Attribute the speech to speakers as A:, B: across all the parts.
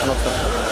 A: నమస్కారం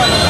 A: Thank you.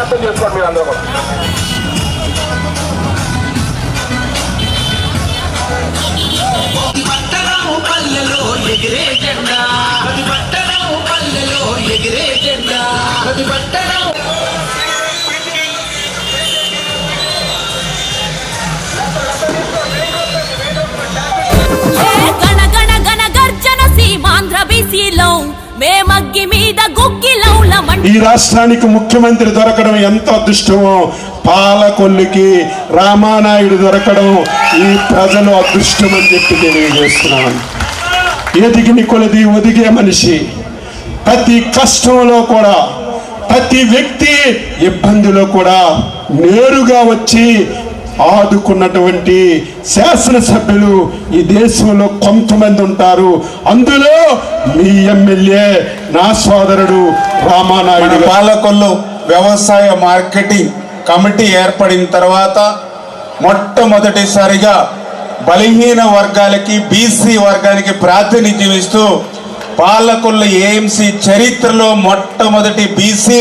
A: రావాలి అర్థం చేసుకోండి మీరు అందరూ. కూడా
B: పల్లెలో ఎగిరే జెండా. ప్రతి పట్టణము పల్లెలో ఎగిరే జెండా. ప్రతి
C: ఈ రాష్ట్రానికి ముఖ్యమంత్రి దొరకడం ఎంత అదృష్టమో పాలకొల్లుకి రామానాయుడు దొరకడం ఈ ప్రజలు అదృష్టం అని చెప్పి తెలియజేస్తున్నాను. ఎదిగిని కొలది ఒదిగే మనిషి ప్రతి కష్టంలో కూడా ప్రతి వ్యక్తి ఇబ్బందిలో కూడా నేరుగా వచ్చి ఆదుకున్నటువంటి శాసనసభ్యులు ఈ దేశంలో కొంతమంది ఉంటారు అందులో మీ ఎమ్మెల్యే నా సోదరుడు
D: మన
C: రామానాయుడు.
D: పాలకొల్లు వ్యవసాయ మార్కెటింగ్ కమిటీ ఏర్పడిన తర్వాత మొట్టమొదటిసారిగా బలహీన వర్గాలకి బీసీ వర్గానికి ప్రాతినిధ్యం ఇస్తూ పాలకొల్లు ఏఎంసీ చరిత్రలో మొట్టమొదటి బీసీ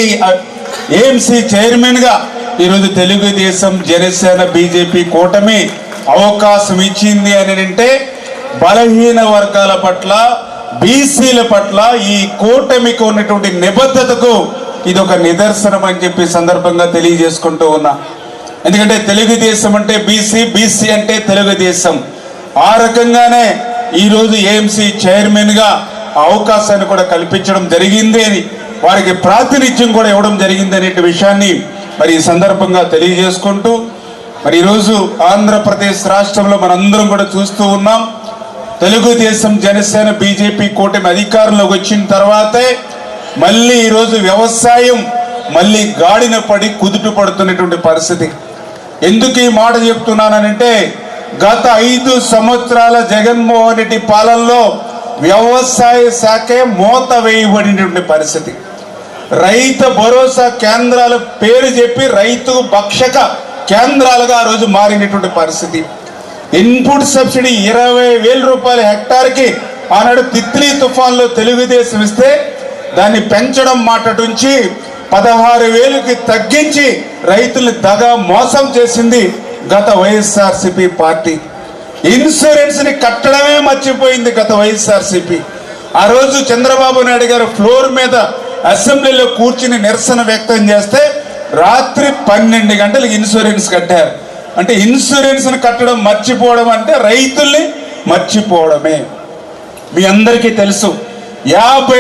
D: ఏఎంసీ చైర్మన్గా ఈరోజు తెలుగుదేశం జనసేన బీజేపీ కూటమి అవకాశం ఇచ్చింది అని అంటే బలహీన వర్గాల పట్ల బీసీల పట్ల ఈ కూటమికి ఉన్నటువంటి నిబద్ధతకు ఇది ఒక నిదర్శనం అని చెప్పి సందర్భంగా తెలియజేసుకుంటూ ఉన్నా. ఎందుకంటే తెలుగుదేశం అంటే బీసీ బీసీ అంటే తెలుగుదేశం. ఆ రకంగానే ఈరోజు ఏఎంసీ చైర్మన్గా అవకాశాన్ని కూడా కల్పించడం జరిగింది అని వారికి ప్రాతినిధ్యం కూడా ఇవ్వడం జరిగింది అనే విషయాన్ని మరి ఈ సందర్భంగా తెలియజేసుకుంటూ మరి ఈరోజు ఆంధ్రప్రదేశ్ రాష్ట్రంలో మనందరం కూడా చూస్తూ ఉన్నాం. తెలుగుదేశం జనసేన బీజేపీ కూటమి అధికారంలోకి వచ్చిన తర్వాతే మళ్ళీ ఈరోజు వ్యవసాయం మళ్ళీ గాడిన పడి కుదుట పడుతున్నటువంటి పరిస్థితి. ఎందుకు ఈ మాట చెప్తున్నానంటే గత ఐదు సంవత్సరాల జగన్మోహన్ రెడ్డి పాలనలో వ్యవసాయ శాఖే మూత వేయబడినటువంటి పరిస్థితి. రైతు భరోసా కేంద్రాల పేరు చెప్పి రైతు భక్షక కేంద్రాలుగా ఆ రోజు మారినటువంటి పరిస్థితి. ఇన్పుట్ సబ్సిడీ ఇరవై వేల రూపాయల హెక్టార్కి ఆనాడు తిత్లీ తుఫాన్లో తెలుగుదేశం ఇస్తే దాన్ని పెంచడం మాటటుంచి పదహారు వేలుకి తగ్గించి రైతుల్ని దగా మోసం చేసింది గత వైఎస్ఆర్సిపి పార్టీ. ఇన్సూరెన్స్ని కట్టడమే మర్చిపోయింది గత వైఎస్ఆర్సిపి. ఆ రోజు చంద్రబాబు నాయుడు గారు ఫ్లోర్ మీద అసెంబ్లీలో కూర్చుని నిరసన వ్యక్తం చేస్తే రాత్రి పన్నెండు గంటలకు ఇన్సూరెన్స్ కట్టారు. అంటే ఇన్సూరెన్స్ కట్టడం మర్చిపోవడం అంటే రైతుల్ని మర్చిపోవడమే. మీ అందరికీ తెలుసు యాభై